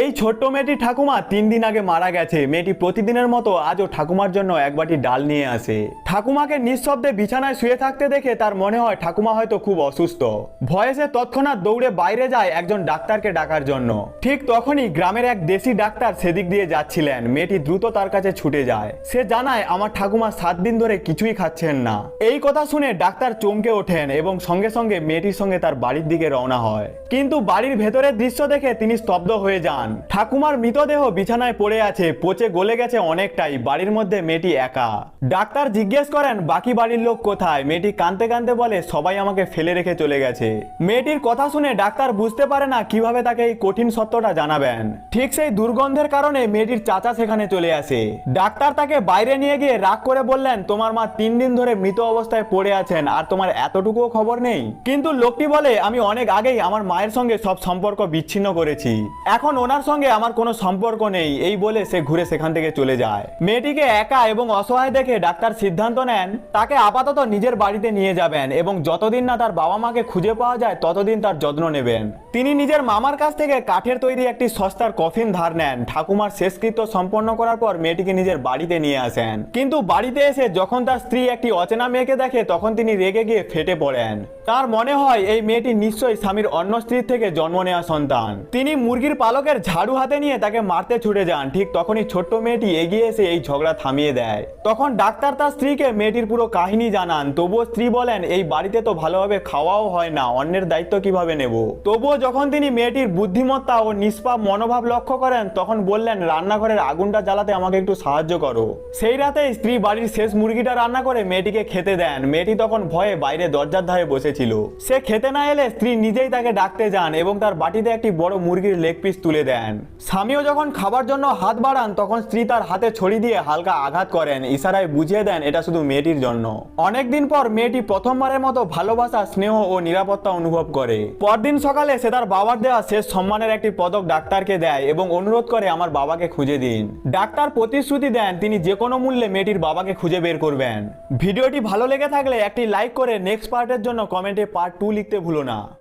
এই ছোট্ট মেয়েটি ঠাকুমা তিন দিন আগে মারা গেছে। মেয়েটি প্রতিদিনের মতো আজও ঠাকুমার জন্য এক বাটি ডাল নিয়ে আসে। ঠাকুমাকে নিঃশব্দে বিছানায় শুয়ে থাকতে দেখে তার মনে হয় ঠাকুমা হয়তো খুব অসুস্থ। ভয়েসে তৎক্ষণাৎ দৌড়ে বাইরে যায় একজন ডাক্তারকে ডাকার জন্য। ঠিক তখনই গ্রামের এক দেশি ডাক্তার সেদিক দিয়ে যাচ্ছিলেন। মেয়েটি দ্রুত তার কাছে ছুটে যায়। সে জানায়, আমার ঠাকুমা সাত দিন ধরে কিছুই খাচ্ছেন না। এই কথা শুনে ডাক্তার চমকে ওঠেন এবং সঙ্গে সঙ্গে মেয়েটির সঙ্গে তার বাড়ির দিকে রওনা হয়। কিন্তু বাড়ির ভেতরের দৃশ্য দেখে তিনি স্তব্ধ হয়ে যান। ঠাকুমার মৃতদেহ বিছানায় পড়ে আছে, পচে গলে গেছে অনেকটাই, বাড়ির মধ্যে মেয়েটি একা। ডাক্তার জিজ্ঞেস করেন, বাকি বাড়ির লোক কোথায়? মেয়েটি কাঁদতে কাঁদতে বলে, সবাই আমাকে ফেলে রেখে চলে গেছে। মেয়েটির কথা শুনে ডাক্তার বুঝতে পারে না কীভাবে তাকে এই কঠিন সত্যটা জানাবেন। ঠিক সেই দুর্গন্ধের কারণে মেয়েটির চাচা সেখানে চলে আসে। ডাক্তার তাকে বাইরে নিয়ে গিয়ে রাগ করে বললেন, তোমার মা তিন দিন ধরে মৃত অবস্থায় পড়ে আছেন, আর তোমার এতটুকুও খবর নেই? কিন্তু লোকটি বলে, আমি অনেক আগেই আমার মায়ের সঙ্গে সব সম্পর্ক বিচ্ছিন্ন করেছি। এখন ওনার সঙ্গে আমার কোনো সম্পর্ক নেই, এই বলে সে ঘুরে সেখান থেকে চলে যায়। মেয়েটিকে একা এবং অসহায় দেখে ডাক্তার সিদ্ধান্ত নেন, তাকে আপাতত নিজের বাড়িতে নিয়ে যাবেন এবং যতদিন না তার বাবা মাকে খুঁজে পাওয়া যায়, ততদিন তার যত্ন নেবেন। তিনি নিজের মামার কাছ থেকে কাঠের তৈরি একটি সস্তার কফিন ধার নেন। ঠাকুমার শেষকৃত্য সম্পন্ন করার পর মেয়েটিকে নিজের বাড়িতে নিয়ে আসেন। কিন্তু বাড়িতে এসে যখন তার স্ত্রী একটি অচেনা মেয়েকে দেখে, তখন তিনি রেগে গিয়ে ফেটে পড়েন। তার মনে হয়, এই মেয়েটি নিশ্চয়ই স্বামীর অন্য স্ত্রীর থেকে জন্ম নেওয়া সন্তান। তিনি মুরগির পালকের ঝাড়ু হাতে নিয়ে তাকে মারতে ছুটে যান। ঠিক তখনই ছোট্ট মেয়েটি এগিয়ে এসে এই ঝগড়া থামিয়ে দেয়। তখন ডাক্তার তার স্ত্রীকে মেয়েটির পুরো কাহিনী জানান। তবুও স্ত্রী বলেন, এই বাড়িতে তো ভালোভাবে খাওয়াও হয় না, অন্যের দায়িত্ব কীভাবে নেব? তবুও যখন তিনি মেয়েটির বুদ্ধিমত্তা ও নিষ্পাপ মনোভাব লক্ষ্য করেন, তখন বললেন, রান্নাঘরের আগুনটা জ্বালাতে আমাকে একটু সাহায্য করো। সেই রাতে স্ত্রী বাড়ির শেষ মুরগিটা রান্না করে মেয়েটিকে খেতে দেন। মেয়েটি তখন ভয়ে বাইরে দরজার ধারে বসেছিল। সে খেতে না এলে স্ত্রী নিজেই তাকে ডাকতে যান এবং তার বাটিতে একটি বড় মুরগির লেগ পিস তুলে দেন। স্বামীও যখন খাবার জন্য হাত বাড়ান, তখন স্ত্রী তার হাতে ছড়ি দিয়ে হালকা আঘাত করেন। ইশারায় বুঝিয়ে দেন, এটা শুধু মেয়েটির জন্য। অনেকদিন পর মেয়েটি প্রথমবারের মতো ভালোবাসা, স্নেহ ও নিরাপত্তা অনুভব করে। পরদিন সকালে সে তার বাবার দেওয়া শেষ সম্মানের একটি পদক ডাক্তারকে দেয় এবং অনুরোধ করে আমার বাবাকে খুঁজে দিন। ডাক্তার প্রতিশ্রুতি দেন, তিনি যে কোনো মূল্যে মেয়েটির বাবাকে খুঁজে বের করবেন। ভিডিওটি ভালো লেগে থাকলে একটি লাইক করে নেক্সট পার্টের জন্য কমেন্টে পার্ট টু লিখতে ভুলো না।